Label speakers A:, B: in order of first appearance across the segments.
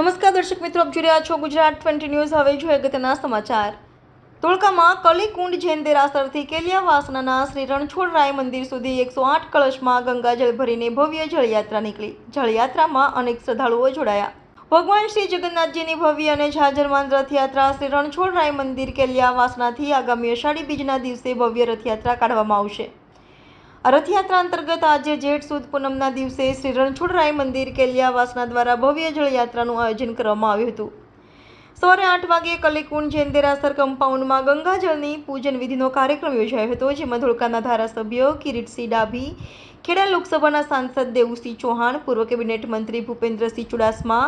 A: નમસ્કાર દર્શક મિત્રો, આપ જોઈ રહ્યા છો ગુજરાત ટ્વેન્ટી ન્યૂઝ. હવે જોઈએ અગત્યના સમાચાર. ધોળકામાં કલીકુંડ જૈન દેરાસરથી કેલિયાવાસનાના શ્રી રણછોડરાય મંદિર સુધી એકસો આઠ કળશમાં ગંગાજળ ભરીને ભવ્ય જળયાત્રા નીકળી. જળયાત્રામાં અનેક શ્રદ્ધાળુઓ જોડાયા. ભગવાન શ્રી જગન્નાથજીની ભવ્ય અને જાજરમાન રથયાત્રા શ્રી રણછોડરાય મંદિર કેલિયાવાસનાથી આગામી અષાઢી બીજના દિવસે ભવ્ય રથયાત્રા કાઢવામાં આવશે. આ રથયાત્રા અંતર્ગત આજે જેઠ સુદ પૂનમના દિવસે શ્રી રણછોડરાય મંદિર કેલિયાવાસના દ્વારા ભવ્ય જળયાત્રાનું આયોજન કરવામાં આવ્યું હતું. સવારે આઠ વાગે કલીકુંડ જૈન દેરાસર કમ્પાઉન્ડમાં ગંગાજળની પૂજન વિધિનો કાર્યક્રમ યોજાયો હતો, જેમાં ધોળકાના ધારાસભ્ય કિરીટસિંહ ડાભી, ખેડા લોકસભાના સાંસદ દેવુસિંહ ચૌહાણ, પૂર્વ કેબિનેટ મંત્રી ભૂપેન્દ્રસિંહ ચુડાસમા,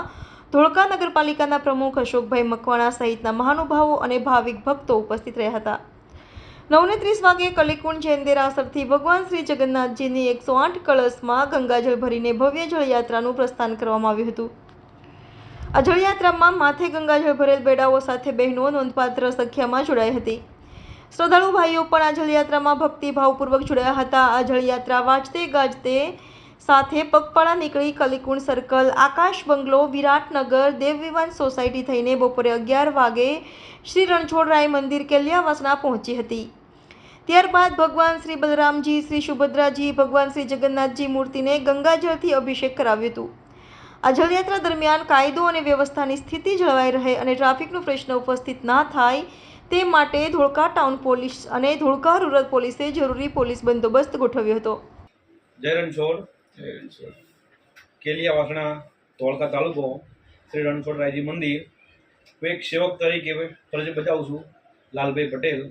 A: ધોળકા નગરપાલિકાના પ્રમુખ અશોકભાઈ મકવાણા સહિતના મહાનુભાવો અને ભાવિક ભક્તો ઉપસ્થિત રહ્યા હતા. નવને ત્રીસ વાગે કલિકુંડ જૈન દેરાસરથી ભગવાન શ્રી જગન્નાથજીની એકસો આઠ કળશમાં ગંગાજળ ભરીને ભવ્ય જળયાત્રાનું પ્રસ્થાન કરવામાં આવ્યું હતું. આ જળયાત્રામાં માથે ગંગાજળ ભરેલ બેડાઓ સાથે બહેનો નોંધપાત્ર સંખ્યામાં જોડાઈ હતી. શ્રદ્ધાળુ ભાઈઓ પણ આ જળયાત્રામાં ભક્તિભાવપૂર્વક જોડાયા હતા. આ જળયાત્રા વાજતે ગાજતે સાથે પગપાળા નીકળી Kalikund circle, Akash bungalow, Viratnagar Devvivan society થઈને બપોરે અગિયાર વાગે શ્રી રણછોડરાય મંદિર કેલિયાવાસના પહોંચી હતી. ત્યારબાદ ભગવાન શ્રી બલરામજી શ્રી સુભદ્રાજી ભગવાન શ્રી જગન્નાથજી મૂર્તિને ગંગાજળથી અભિષેક કરાવ્યું હતું. આ જળયાત્રા દરમિયાન કાયદો અને વ્યવસ્થાની સ્થિતિ જળવાઈ રહે અને ટ્રાફિકનો પ્રશ્ન ઉપસ્થિત ના થાય તે માટે ધોળકા ટાઉન પોલીસ અને ધોળકા રૂરલ પોલીસે જરૂરી પોલીસ બંદોબસ્ત ગોઠવ્યો હતો.
B: જય રણછોડ. કેલિયા વાસણા ધોળકા તાલુકો શ્રી રણછોડરાયજી મંદિર. હું એક સેવક તરીકે ફરજ બજાવું છું લાલભાઈ પટેલ.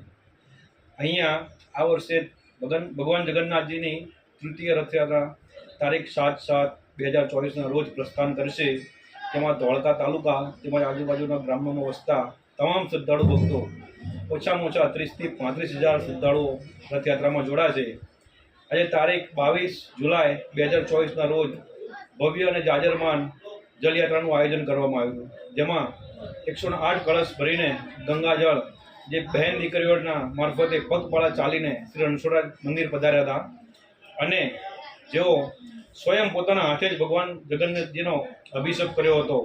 B: અહીંયા આ વર્ષે ભગન ભગવાન જગન્નાથજીની તૃતીય રથયાત્રા તારીખ સાત સાત બે હજાર ચોવીસના રોજ પ્રસ્થાન કરશે. તેમાં ધોળકા તાલુકા તેમજ આજુબાજુના ગ્રામોમાં વસતા તમામ શ્રદ્ધાળુ ભક્તો ઓછામાં ઓછા ત્રીસથી પાંત્રીસ હજાર શ્રદ્ધાળુઓ રથયાત્રામાં જોડાશે. આજે તારીખ બાવીસ જુલાઈ બે હજાર ચોવીસના રોજ ભવ્ય અને જાજરમાન જલયાત્રાનું આયોજન કરવામાં આવ્યું. જેમાં એકસો આઠ કળશ ભરીને ગંગાજળ જે બહેન દીકરીઓના મારફતે પગપાળા ચાલીને શ્રી રણછોડરાજ મંદિર પધાર્યા હતા. અને જેઓ સ્વયં પોતાના હાથે જ ભગવાન જગન્નાથજીનો અભિષેક કર્યો હતો.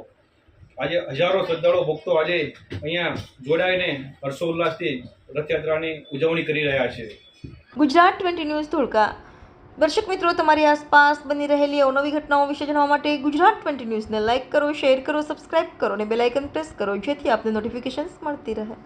B: આજે હજારો શ્રદ્ધાળુ ભક્તો આજે અહીંયા જોડાઈને હર્ષોલ્લાસથી રથયાત્રાની ઉજવણી કરી રહ્યા છે.
A: Gujarat twenty news Dholka. દર્શક મિત્રો, તમારી આસપાસ બની રહેલી અવનવી ઘટનાઓ વિશે જાણવા માટે ગુજરાત ટ્વેન્ટી ન્યૂઝને લાઇક કરો, શેર કરો, સબસ્ક્રાઇબ કરો અને બેલાઇકન પ્રેસ કરો, જેથી આપને નોટિફિકેશન્સ મળતી રહે.